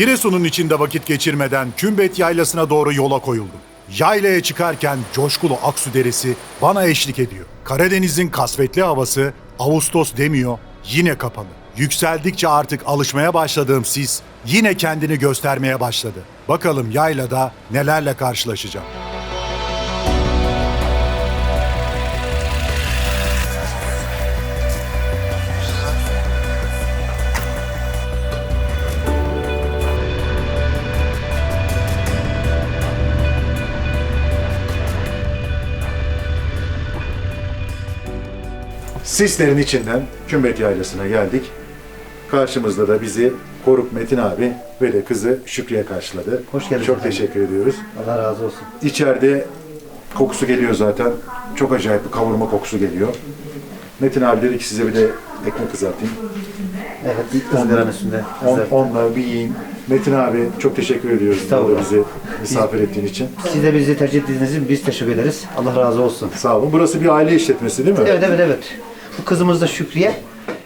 Giresun'un içinde vakit geçirmeden Kümbet Yaylası'na doğru yola koyuldum. Yaylaya çıkarken coşkulu Aksu Deresi bana eşlik ediyor. Karadeniz'in kasvetli havası Ağustos demiyor, yine kapalı. Yükseldikçe artık alışmaya başladığım sis yine kendini göstermeye başladı. Bakalım yaylada nelerle karşılaşacağım. Sislerin içinden Kümbet Yaylası'na geldik. Karşımızda da bizi Koruk Metin abi ve de kızı Şükriye karşıladı. Hoş geldiniz Çok efendim. teşekkür ediyoruz. Allah razı olsun. İçeride kokusu geliyor zaten. Çok acayip bir kavurma kokusu geliyor. Metin abi dedi ki size bir de ekmek kızartayım. Evet, ilk ızgaranın üstünde. On, onunla bir yiyin. Metin abi çok teşekkür ediyoruz burada Estağfurullah. bizi misafir ettiğin için. Siz de bizi tercih ettiğiniz için biz teşekkür ederiz. Allah razı olsun. Sağ olun. Burası bir aile işletmesi değil mi? Evet, evet, evet. Bu kızımız da Şükriye.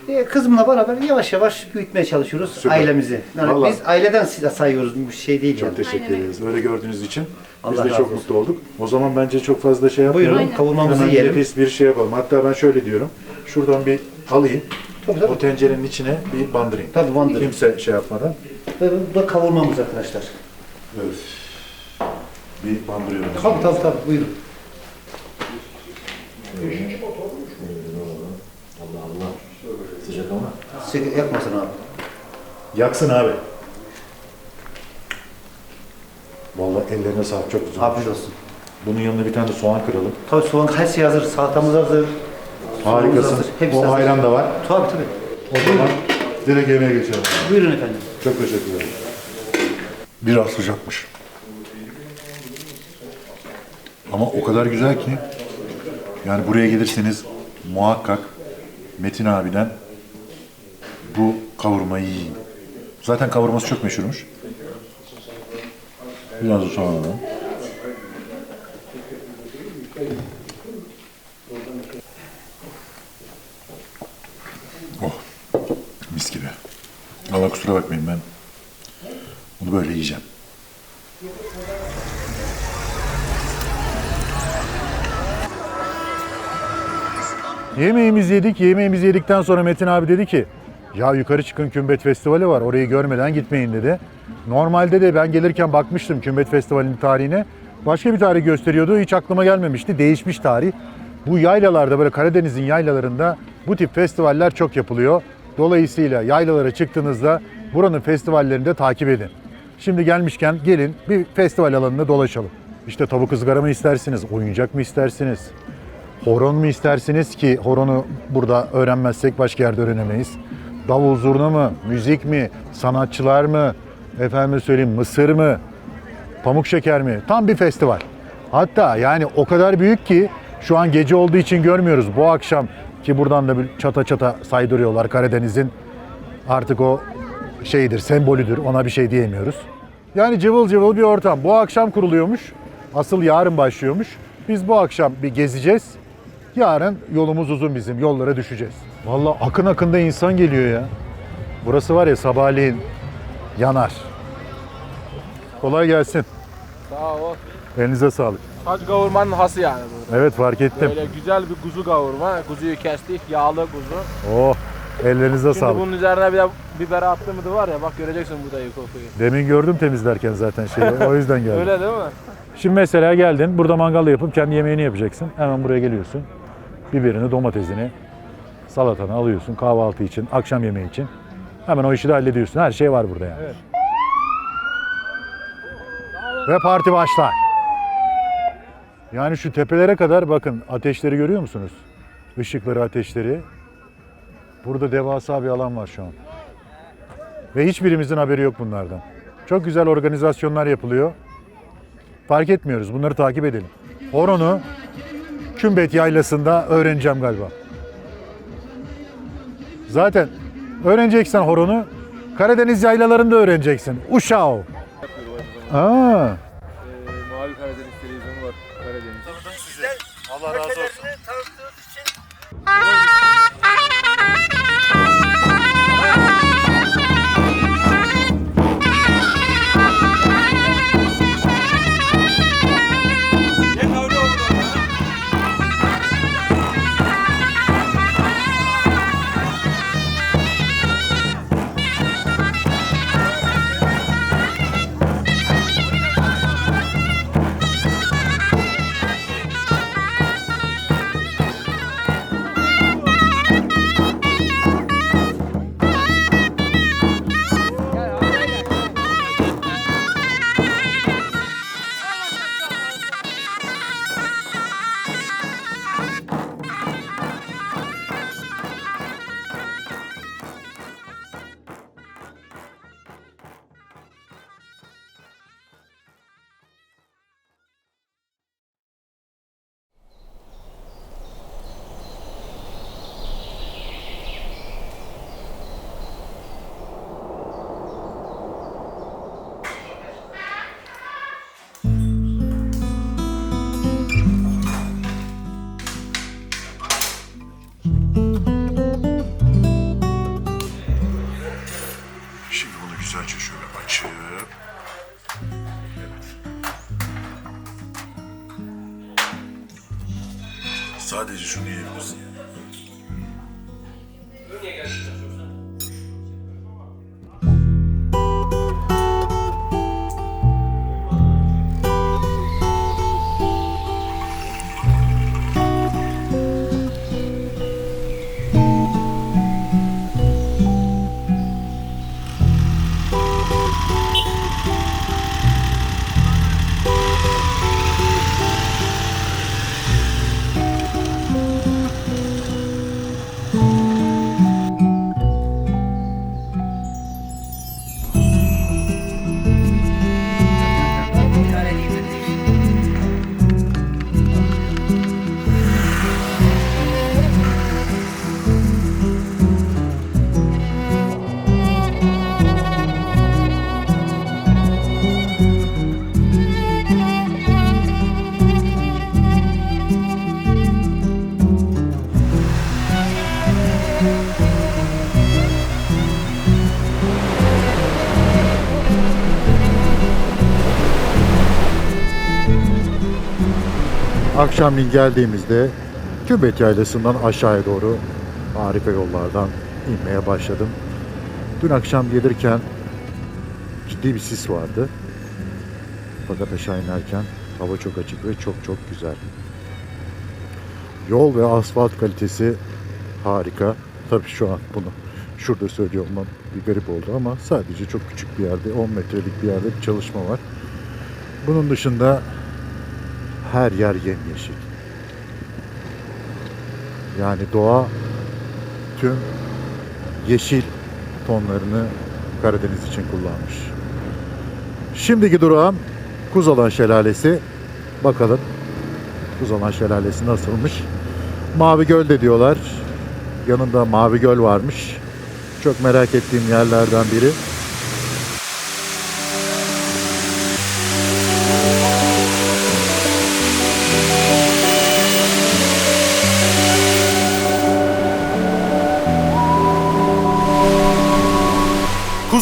Ee, Kızımla beraber yavaş yavaş büyütmeye çalışıyoruz Süper. ailemizi. Yani Vallahi. biz aileden size sayıyoruz bir şey değil Çok yani. teşekkür ederiz. Öyle gördüğünüz için biz Allah de razı çok olsun. mutlu olduk. O zaman bence çok fazla şey yapmayalım. Buyurun, kavurmamızı Hemen yiyelim. nefis bir şey yapalım. Hatta ben şöyle diyorum. Şuradan bir alayım. Tabii, tabii. O tencerenin içine bir bandırayım. Tabii, bandırın. Kimse şey yapmadan. Ve bu da kavurmamız arkadaşlar. Evet. Bir bandırıyorum. Tabii tabii tabii buyurun. Sıcak Sıcak yakmasın abi. Yaksın abi. Vallahi ellerine sağlık çok güzel. Afiyet olsun. Bunun yanına bir tane de soğan kıralım. Tabii soğan her şey hazır. Salatamız hazır. Harikasın. hazır, Hepsi O hazır. ayran da var. Tabii tabii. O zaman direkt yemeğe geçelim. Buyurun efendim. Çok teşekkür ederim. Biraz sıcakmış. Ama o kadar güzel ki yani buraya gelirseniz muhakkak Metin abiden bu kavurmayı yiyin. Zaten kavurması çok meşhurmuş. Biraz da soğan alalım. Oh, mis gibi. Allah kusura bakmayın ben bunu böyle yiyeceğim. Yemeğimizi yedik. Yemeğimizi yedikten sonra Metin abi dedi ki ya yukarı çıkın Kümbet Festivali var. Orayı görmeden gitmeyin dedi. Normalde de ben gelirken bakmıştım Kümbet Festivali'nin tarihine. Başka bir tarih gösteriyordu. Hiç aklıma gelmemişti. Değişmiş tarih. Bu yaylalarda böyle Karadeniz'in yaylalarında bu tip festivaller çok yapılıyor. Dolayısıyla yaylalara çıktığınızda buranın festivallerini de takip edin. Şimdi gelmişken gelin bir festival alanında dolaşalım. İşte tavuk ızgara mı istersiniz, oyuncak mı istersiniz, Horon mu istersiniz ki horonu burada öğrenmezsek başka yerde öğrenemeyiz. Davul zurna mı, müzik mi, sanatçılar mı, efendim söyleyeyim mısır mı, pamuk şeker mi? Tam bir festival. Hatta yani o kadar büyük ki şu an gece olduğu için görmüyoruz. Bu akşam ki buradan da bir çata çata saydırıyorlar Karadeniz'in artık o şeyidir, sembolüdür. Ona bir şey diyemiyoruz. Yani cıvıl cıvıl bir ortam. Bu akşam kuruluyormuş. Asıl yarın başlıyormuş. Biz bu akşam bir gezeceğiz. Yarın yolumuz uzun bizim. Yollara düşeceğiz. Vallahi akın akında insan geliyor ya. Burası var ya sabahleyin yanar. Kolay gelsin. Sağ ol. Elinize sağlık. Hac kavurmanın hası yani bu. Evet fark ettim. Böyle güzel bir kuzu kavurma. Kuzuyu kestik, yağlı kuzu. Oh ellerinize Şimdi sağlık. bunun üzerine bir de biber attığımda var ya bak göreceksin bu dayı kokuyu. Demin gördüm temizlerken zaten şeyi. O yüzden geldim. Öyle değil mi? Şimdi mesela geldin, burada mangal yapıp kendi yemeğini yapacaksın. Hemen buraya geliyorsun. Biberini, domatesini, salatanı alıyorsun kahvaltı için, akşam yemeği için. Hemen o işi de hallediyorsun. Her şey var burada yani. Evet. Ve parti başlar. Yani şu tepelere kadar bakın ateşleri görüyor musunuz? Işıkları, ateşleri. Burada devasa bir alan var şu an. Ve hiçbirimizin haberi yok bunlardan. Çok güzel organizasyonlar yapılıyor. Fark etmiyoruz. Bunları takip edelim. Horon'u Kümbet Yaylası'nda öğreneceğim galiba. Zaten öğreneceksen horonu Karadeniz yaylalarında öğreneceksin. Uşao. Aa, Akşamleyin geldiğimizde Kübet Yaylası'ndan aşağıya doğru harika yollardan inmeye başladım. Dün akşam gelirken ciddi bir sis vardı. Fakat aşağı inerken hava çok açık ve çok çok güzel. Yol ve asfalt kalitesi harika. Tabii şu an bunu şurada söylüyor olmam bir garip oldu ama sadece çok küçük bir yerde 10 metrelik bir yerde bir çalışma var. Bunun dışında her yer yemyeşil. Yani doğa tüm yeşil tonlarını Karadeniz için kullanmış. Şimdiki durağım Kuzalan Şelalesi. Bakalım Kuzalan Şelalesi nasılmış? Mavi Göl de diyorlar. Yanında Mavi Göl varmış. Çok merak ettiğim yerlerden biri.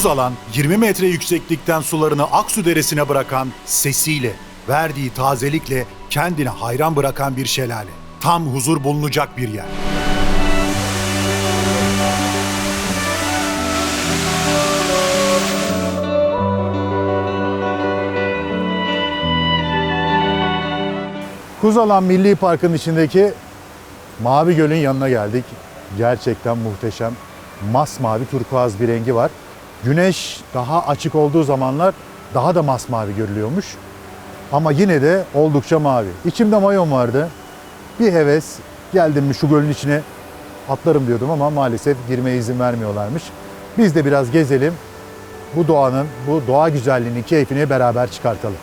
Kuzalan 20 metre yükseklikten sularını Aksu Deresi'ne bırakan sesiyle, verdiği tazelikle kendine hayran bırakan bir şelale. Tam huzur bulunacak bir yer. Kuzalan Milli Parkı'nın içindeki Mavi Göl'ün yanına geldik. Gerçekten muhteşem. Masmavi turkuaz bir rengi var. Güneş daha açık olduğu zamanlar daha da masmavi görülüyormuş. Ama yine de oldukça mavi. İçimde mayon vardı. Bir heves geldim mi şu gölün içine atlarım diyordum ama maalesef girmeye izin vermiyorlarmış. Biz de biraz gezelim. Bu doğanın, bu doğa güzelliğinin keyfini beraber çıkartalım.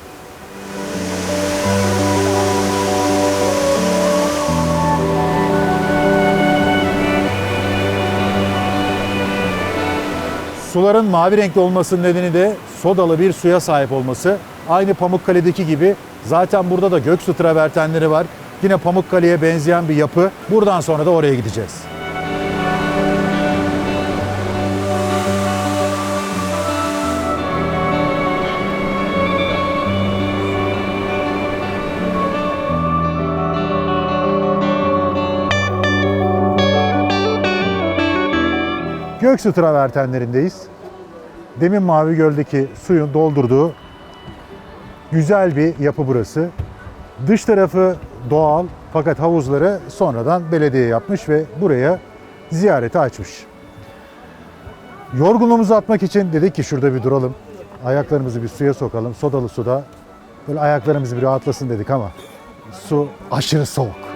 Suların mavi renkli olmasının nedeni de sodalı bir suya sahip olması. Aynı Pamukkale'deki gibi zaten burada da göksu travertenleri var. Yine Pamukkale'ye benzeyen bir yapı. Buradan sonra da oraya gideceğiz. Göksu travertenlerindeyiz. Demin Mavi Göl'deki suyun doldurduğu güzel bir yapı burası. Dış tarafı doğal fakat havuzları sonradan belediye yapmış ve buraya ziyarete açmış. Yorgunluğumuzu atmak için dedik ki şurada bir duralım. Ayaklarımızı bir suya sokalım. Sodalı suda böyle ayaklarımız bir rahatlasın dedik ama su aşırı soğuk.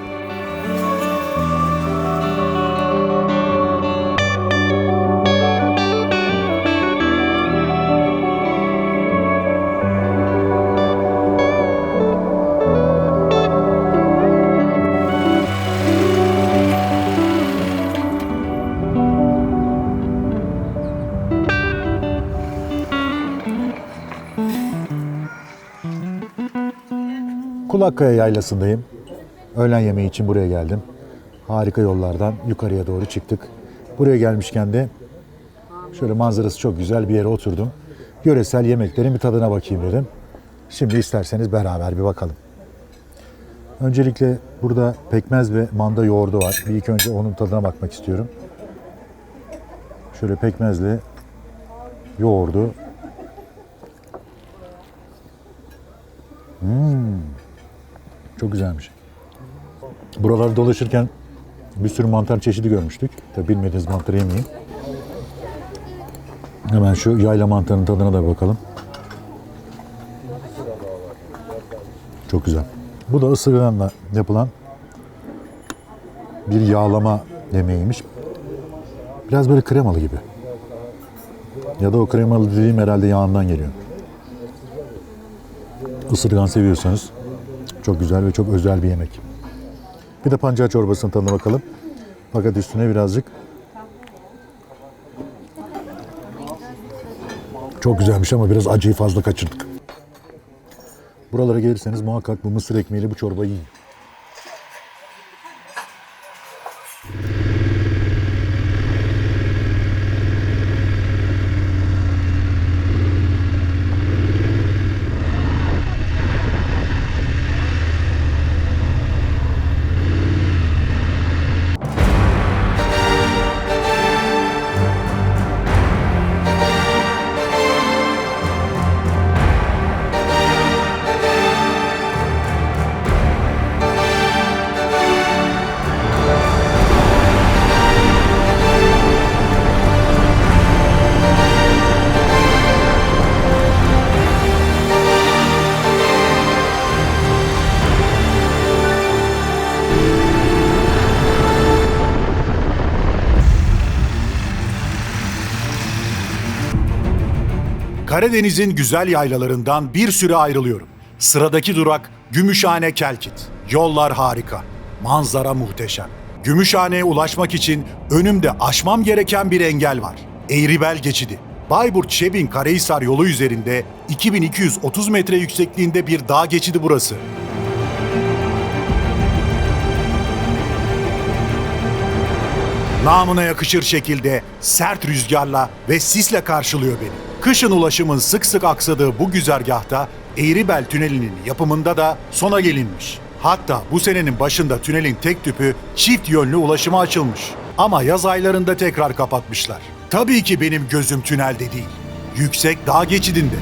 Kulakkaya Yaylası'ndayım. Öğlen yemeği için buraya geldim. harika yollardan yukarıya doğru çıktık. Buraya gelmişken de şöyle manzarası çok güzel bir yere oturdum. Yöresel yemeklerin bir tadına bakayım dedim. Şimdi isterseniz beraber bir bakalım. Öncelikle burada pekmez ve manda yoğurdu var. Bir ilk önce onun tadına bakmak istiyorum. Şöyle pekmezli yoğurdu. Hmm. Çok güzelmiş. Buralarda dolaşırken bir sürü mantar çeşidi görmüştük. Tabi bilmediğiniz mantarı yemeyin. Hemen şu yayla mantarının tadına da bir bakalım. Çok güzel. Bu da ısırganla yapılan bir yağlama yemeğiymiş. Biraz böyle kremalı gibi. Ya da o kremalı dediğim herhalde yağından geliyor. Isırgan seviyorsanız çok güzel ve çok özel bir yemek. Bir de pancar çorbasının tadına bakalım. Fakat üstüne birazcık çok güzelmiş ama biraz acıyı fazla kaçırdık. Buralara gelirseniz muhakkak bu mısır ekmeğiyle bu çorbayı yiyin. Karadeniz'in güzel yaylalarından bir süre ayrılıyorum. Sıradaki durak Gümüşhane Kelkit. Yollar harika. Manzara muhteşem. Gümüşhane'ye ulaşmak için önümde aşmam gereken bir engel var. Eğribel geçidi. Bayburt Şebin Karahisar yolu üzerinde 2230 metre yüksekliğinde bir dağ geçidi burası. Namına yakışır şekilde sert rüzgarla ve sisle karşılıyor beni. Kışın ulaşımın sık sık aksadığı bu güzergahta Eğribel Tüneli'nin yapımında da sona gelinmiş. Hatta bu senenin başında tünelin tek tüpü çift yönlü ulaşıma açılmış. Ama yaz aylarında tekrar kapatmışlar. Tabii ki benim gözüm tünelde değil. Yüksek dağ geçidinde.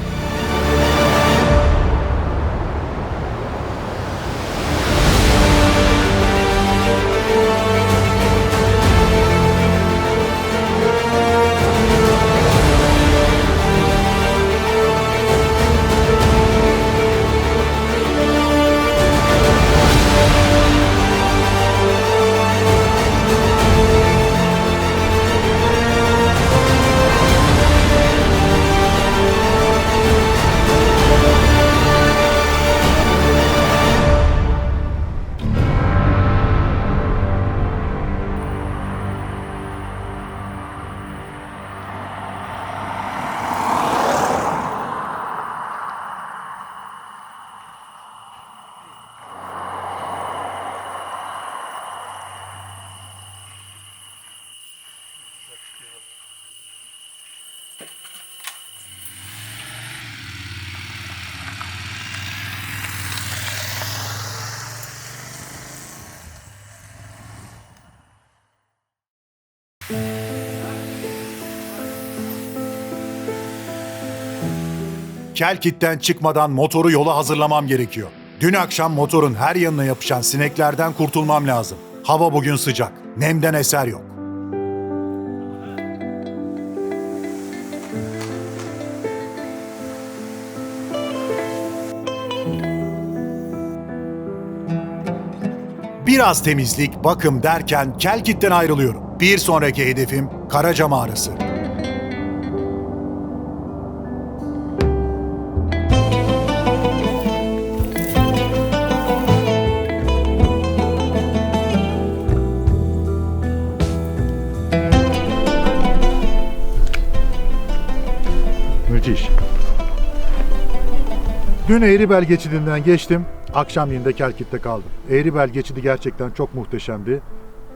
Kelkit'ten çıkmadan motoru yola hazırlamam gerekiyor. Dün akşam motorun her yanına yapışan sineklerden kurtulmam lazım. Hava bugün sıcak. Nemden eser yok. Biraz temizlik, bakım derken Kelkit'ten ayrılıyorum. Bir sonraki hedefim Karaca Mağarası. Dün Eğribel geçidinden geçtim. Akşamleyin de Kelkit'te kaldım. Eğribel geçidi gerçekten çok muhteşemdi.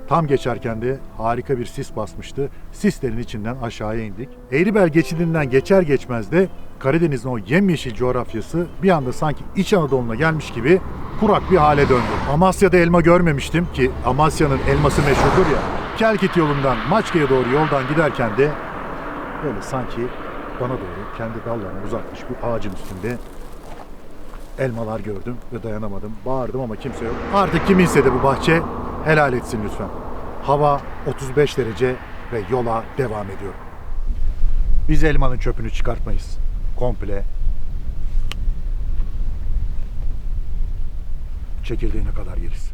Tam geçerken de harika bir sis basmıştı. Sislerin içinden aşağıya indik. Eğribel geçidinden geçer geçmez de Karadeniz'in o yemyeşil coğrafyası bir anda sanki İç Anadolu'na gelmiş gibi kurak bir hale döndü. Amasya'da elma görmemiştim ki Amasya'nın elması meşhurdur ya. Kelkit yolundan Maçka'ya doğru yoldan giderken de böyle sanki bana doğru kendi dallarını uzatmış bir ağacın üstünde elmalar gördüm ve dayanamadım. Bağırdım ama kimse yok. Artık kiminse de bu bahçe helal etsin lütfen. Hava 35 derece ve yola devam ediyorum. Biz elmanın çöpünü çıkartmayız. Komple çekirdeğine kadar yeriz.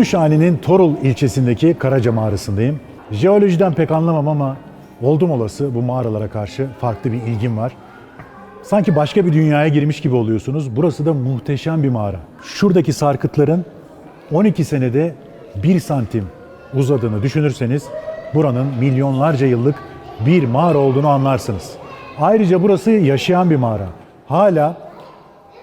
Gümüşhane'nin Torul ilçesindeki Karaca Mağarası'ndayım. Jeolojiden pek anlamam ama oldum olası bu mağaralara karşı farklı bir ilgim var. Sanki başka bir dünyaya girmiş gibi oluyorsunuz. Burası da muhteşem bir mağara. Şuradaki sarkıtların 12 senede 1 santim uzadığını düşünürseniz buranın milyonlarca yıllık bir mağara olduğunu anlarsınız. Ayrıca burası yaşayan bir mağara. Hala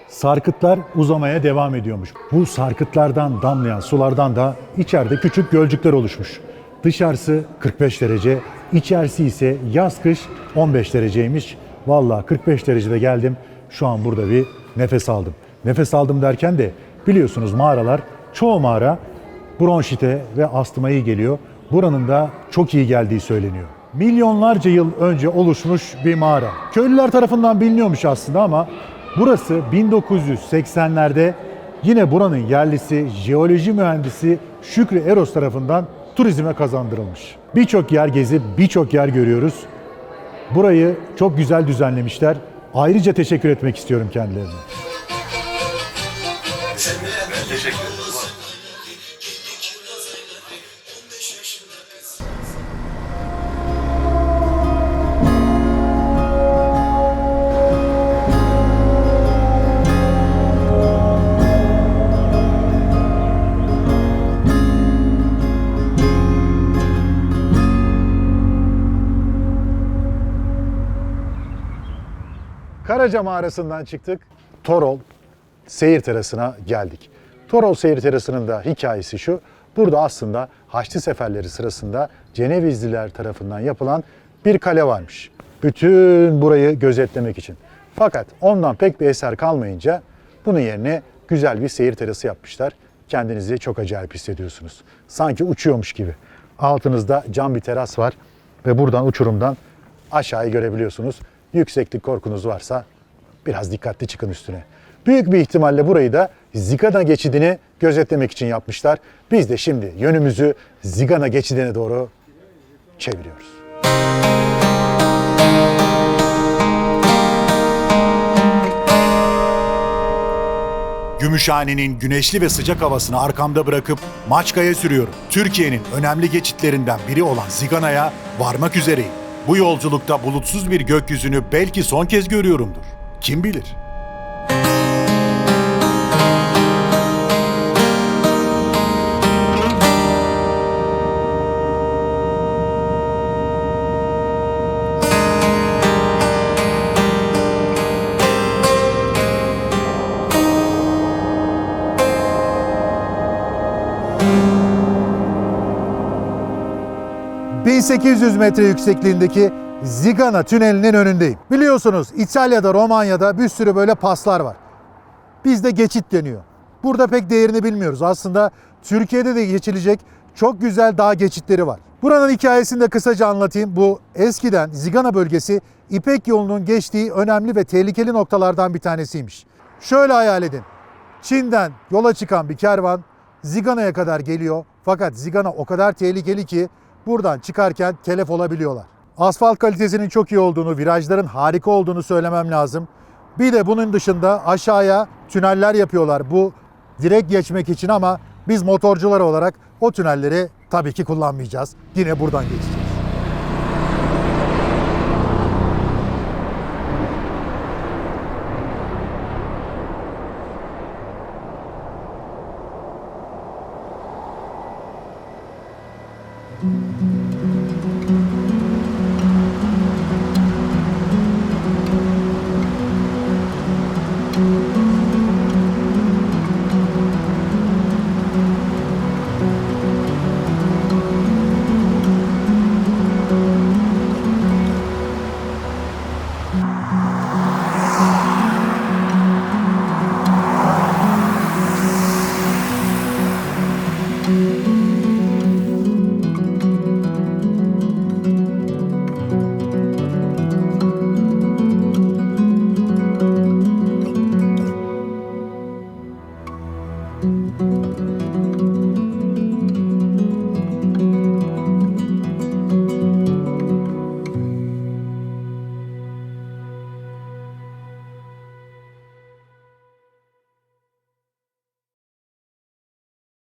sarkıtlar uzamaya devam ediyormuş. Bu sarkıtlardan damlayan sulardan da içeride küçük gölcükler oluşmuş. Dışarısı 45 derece, içerisi ise yaz kış 15 dereceymiş. Vallahi 45 derecede geldim. Şu an burada bir nefes aldım. Nefes aldım derken de biliyorsunuz mağaralar, çoğu mağara bronşite ve astıma iyi geliyor. Buranın da çok iyi geldiği söyleniyor. Milyonlarca yıl önce oluşmuş bir mağara. Köylüler tarafından biliniyormuş aslında ama burası 1980'lerde yine buranın yerlisi jeoloji mühendisi Şükrü Eros tarafından turizme kazandırılmış. Birçok yer gezip birçok yer görüyoruz. Burayı çok güzel düzenlemişler. Ayrıca teşekkür etmek istiyorum kendilerine. Karaca Mağarası'ndan çıktık. Torol seyir terasına geldik. Torol seyir terasının da hikayesi şu. Burada aslında Haçlı seferleri sırasında Cenevizliler tarafından yapılan bir kale varmış. Bütün burayı gözetlemek için. Fakat ondan pek bir eser kalmayınca bunun yerine güzel bir seyir terası yapmışlar. Kendinizi çok acayip hissediyorsunuz. Sanki uçuyormuş gibi. Altınızda cam bir teras var ve buradan uçurumdan aşağıyı görebiliyorsunuz. Yükseklik korkunuz varsa biraz dikkatli çıkın üstüne. Büyük bir ihtimalle burayı da Zigana geçidini gözetlemek için yapmışlar. Biz de şimdi yönümüzü Zigana geçidine doğru çeviriyoruz. Gümüşhane'nin güneşli ve sıcak havasını arkamda bırakıp Maçka'ya sürüyorum. Türkiye'nin önemli geçitlerinden biri olan Zigana'ya varmak üzereyim. Bu yolculukta bulutsuz bir gökyüzünü belki son kez görüyorumdur. Kim bilir? ...1800 metre yüksekliğindeki Zigana tünelinin önündeyim. Biliyorsunuz İtalya'da, Romanya'da bir sürü böyle paslar var. Bizde geçit deniyor. Burada pek değerini bilmiyoruz. Aslında Türkiye'de de geçilecek çok güzel dağ geçitleri var. Buranın hikayesini de kısaca anlatayım. Bu eskiden Zigana bölgesi İpek yolunun geçtiği önemli ve tehlikeli noktalardan bir tanesiymiş. Şöyle hayal edin. Çin'den yola çıkan bir kervan Zigana'ya kadar geliyor. Fakat Zigana o kadar tehlikeli ki buradan çıkarken telef olabiliyorlar. Asfalt kalitesinin çok iyi olduğunu, virajların harika olduğunu söylemem lazım. Bir de bunun dışında aşağıya tüneller yapıyorlar. Bu direkt geçmek için ama biz motorcular olarak o tünelleri tabii ki kullanmayacağız. Yine buradan geçeceğiz.